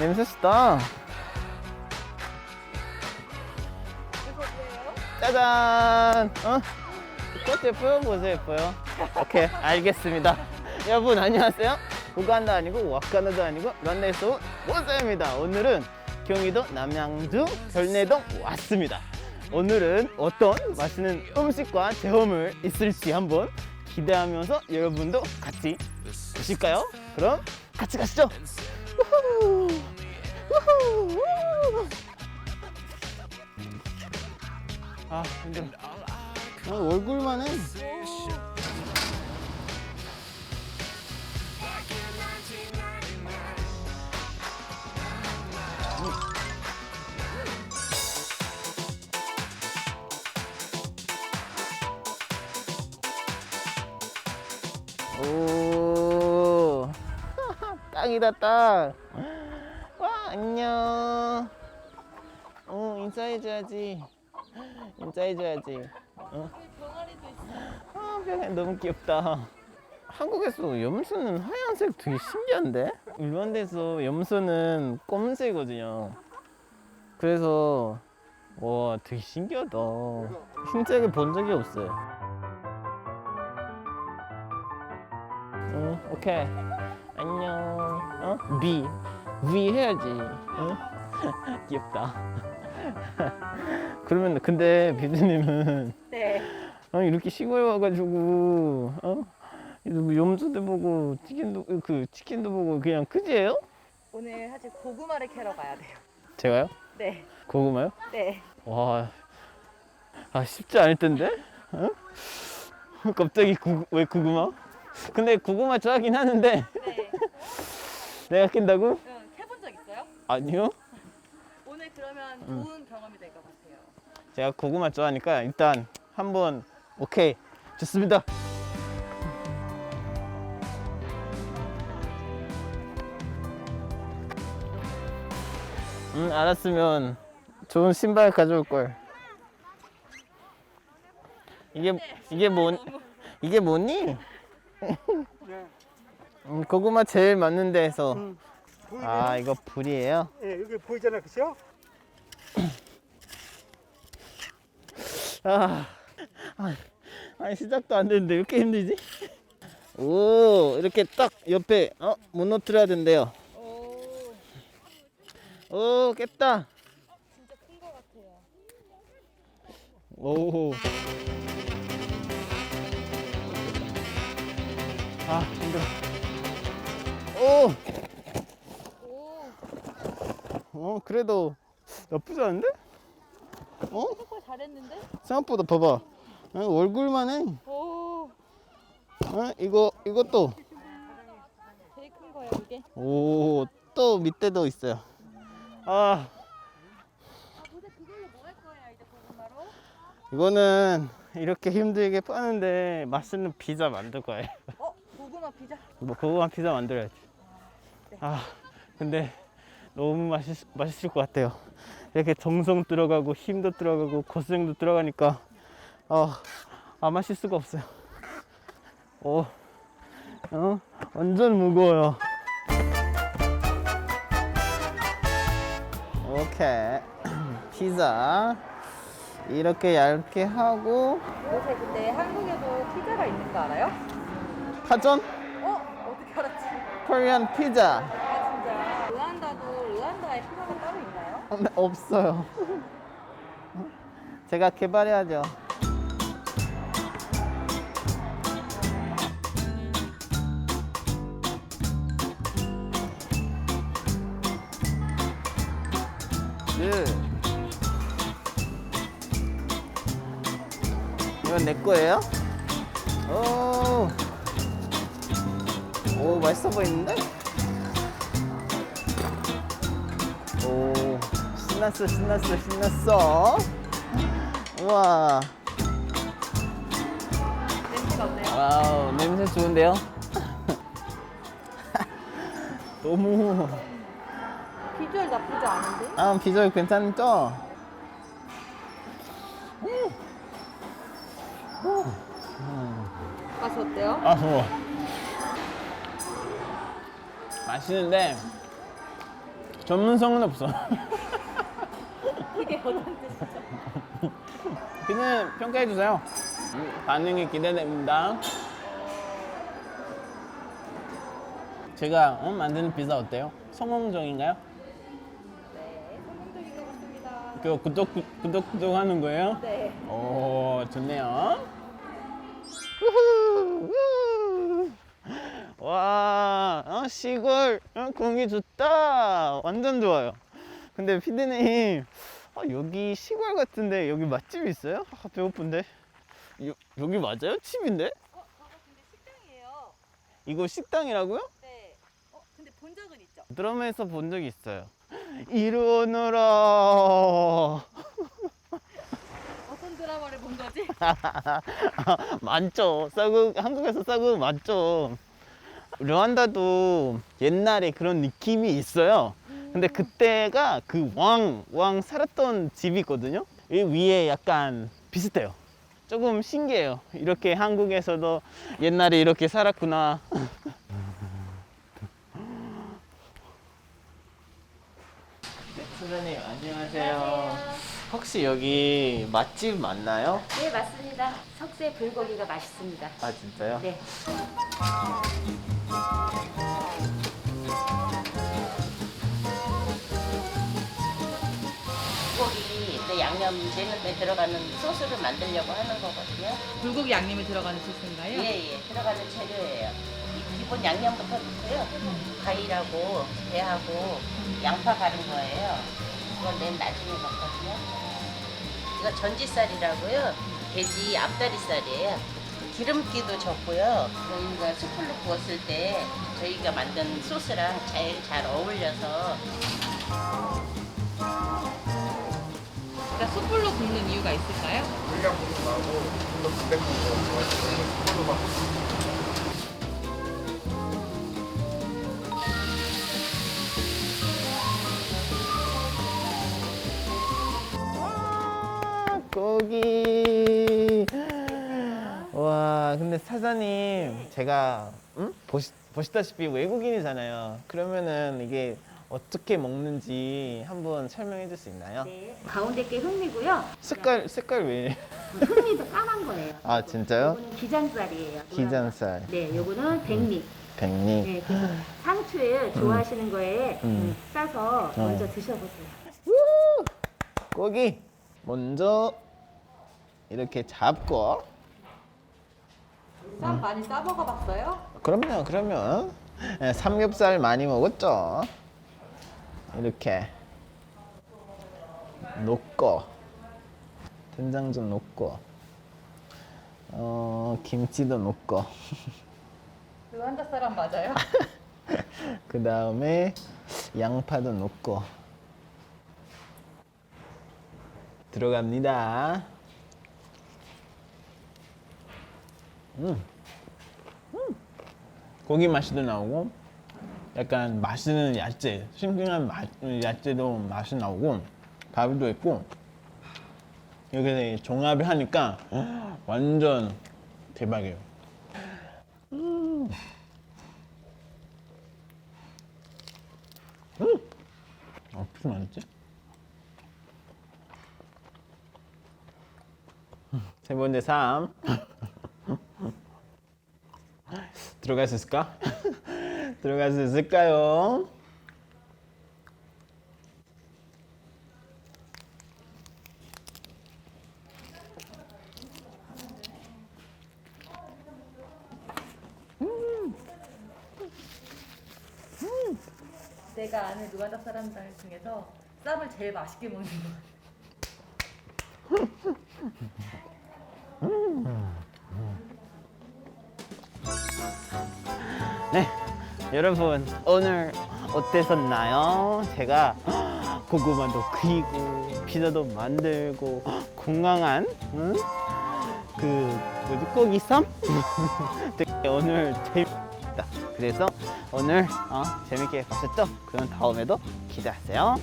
냄새 좋다. 짜잔! 어? 꽃 예뻐요? 보세요, 예뻐요? 오케이, 알겠습니다. 여러분, 안녕하세요. 우간다 아니고, 와카나도 아니고, 런네에서 온 모사입니다. 오늘은 경기도 남양주 별내동 왔습니다. 오늘은 어떤 맛있는 음식과 체험을 있을지 한번 기대하면서 여러분도 같이 보실까요? 그럼 같이 가시죠. 우후! 우후! 우후! 아 힘들어 아, 얼굴만 해 오 땅이다 땅와 안녕 어 인사해줘야지 인사해줘야지. 어? 아, 병아리 너무 귀엽다. 한국에서 염소는 하얀색 되게 신기한데? 일반대에서 염소는 검은색이거든요. 그래서 와 되게 신기하다. 흰색을 본 적이 없어요. 응, 오케이. 안녕. 어? 비. 비 해야지. 응? 귀엽다. 그러면 근데 비드님은 네. 아, 이렇게 시골 와가지고 어? 뭐 염소도 보고 치킨도 그 치킨도 보고 그냥 크지예요? 오늘 사실 고구마를 캐러 가야 돼요. 제가요? 네. 고구마요? 네. 와, 아 쉽지 않을 텐데? 어? 갑자기 구, 왜 고구마? 근데 고구마 좋아하긴 하는데 네. 내가 낀다고? 아니요. 오늘 그러면 좋은 경험이 될 것 같아요. 제가 고구마 좋아하니까 일단 한번 오케이 좋습니다. 음 알았으면 좋은 신발 가져올 걸. 이게 이게 뭐 이게 뭐니? 음, 고구마 제일 많은 데에서 보이네. 아 이거 불이에요? 예, 여기 보이잖아, 그죠? 아, 아, 아니 시작도 안 됐는데 왜 이렇게 힘들지? 오, 이렇게 딱 옆에 어 무너뜨려야 된대요. 오, 오, 깼다. 진짜 큰것 같아요. 오. 아, 힘들어. 오, 오, 어 그래도 나쁘지 않은데? 어? 생각보다 잘했는데? 생각보다 봐봐. 어, 얼굴만 해. 오, 어, 이거 이것도. 되게 큰 거예요, 이게. 오, 또 밑에도 있어요. 아. 아, 그걸로 뭐 할 거예요, 이제 고구마로? 이거는 이렇게 힘들게 빠는데 맛있는 피자 만들 거예요. 어, 고구마 피자? 뭐 고구마 피자 만들어야지. 아 근데 너무 맛있 맛있을 것 같아요. 이렇게 정성 들어가고 힘도 들어가고 고생도 들어가니까 아안 마실 수가 없어요. 오, 어 완전 무거워요. 오케이 피자 이렇게 얇게 하고 요새 근데 한국에도 피자가 있는 거 알아요? 파전 어? 어떻게 알았지? 코리안 피자 아, 진짜. 르완다도 르완다에 피자가 따로 있나요? 어, 네, 없어요. 제가 개발해야죠. 그 이건 내 거예요? 오, 오 맛있어 보이는데? 오 신났어 신났어 신났어 우와 냄새가 어때요? 와우 냄새 좋은데요? 너무 비주얼 나쁘지 않은데? 아 비주얼 괜찮죠? 맛이 어때요? 아 좋아 맛있는데 전문성은 없어. 이게 어떤 뜻이죠? 그냥 평가해 주세요. 음, 반응이 기대됩니다. 제가 어, 만드는 피자 어때요? 성공적인가요? 네, 성공적인 것 같습니다. 그 구독 구- 구독 구독 하는 거예요? 네. 오 좋네요. 우후, 우. 와 어, 시골 어, 공기 좋다. 완전 좋아요. 근데 피디님 아, 여기 시골 같은데 여기 맛집 있어요? 아, 배고픈데. 여, 여기 맞아요? 집인데? 어, 저거 근데 식당이에요. 이거 식당이라고요? 네. 어, 근데 본 적은 있죠? 드라마에서 본 적이 있어요. 이루어라. 어떤 드라마를 본 거지? 많죠. 싸구 한국에서 싸구 많죠. 르완다도 옛날에 그런 느낌이 있어요. 근데 그때가 그 왕, 왕 살았던 집이 있거든요. 이 위에 약간 비슷해요. 조금 신기해요. 이렇게 한국에서도 옛날에 이렇게 살았구나. 네, 선생님 안녕하세요. 혹시 여기 맛집 맞나요? 네, 맞습니다. 석쇠 불고기가 맛있습니다. 아 진짜요? 네. 불고기 또 양념 되는데 들어가는 소스를 만들려고 하는 거거든요. 불고기 양념이 들어가는 소스인가요? 예, 예. 들어가는 재료예요. 이 기본 양념부터 넣고요. 과일하고 배하고 양파 바른 거예요. 이건 맨 나중에 넣거든요. 이거 전지살이라고요. 돼지 앞다리살이에요. 기름기도 적고요. 저희가 숯불로 구웠을 때 저희가 만든 소스랑 제일 잘 어울려서 그러니까 숯불로 굽는 이유가 있을까요? 와, 사장님, 제가 음? 보시, 보시다시피 외국인이잖아요. 그러면은 이게 어떻게 먹는지 한번 설명해 줄 수 있나요? 네. 가운데 게 흑미고요. 색깔 색깔 왜? 흑미도 까만 거예요. 아 진짜요? 요거는 기장살이에요. 기장살, 네, 요거는 백미. 백리. 네, 그래서 상추에 좋아하시는 거에 음. 음, 싸서 어. 먼저 드셔보세요. 고기 먼저 이렇게 잡고. 쌈 많이 싸 먹어봤어요? 그럼요, 그러면 예, 삼겹살 많이 먹었죠. 이렇게 놓고 된장 좀 놓고 어 김치도 놓고 르완다 사람 맞아요? 그 다음에 양파도 넣고 들어갑니다. 음. 음. 고기 맛이도 나오고 약간 맛있는 야채, 싱싱한 맛, 야채도 맛이 나오고 밥도 있고 여기서 종합을 하니까 완전 대박이에요. 어떻게 많았지? 세 번째 삶 들어갈 수 있을까? 들어갈 수 있을까요? 내가 아는 르완다 사람들 중에서 쌈을 제일 맛있게 먹는 거 네, 여러분 오늘 어땠었나요? 제가 고구마도 그리고 피자도 만들고 건강한 응? 그 뭐지 고기쌈 오늘 재밌다. 그래서 오늘 어, 재밌게 보셨죠? 그럼 다음에도 기대하세요.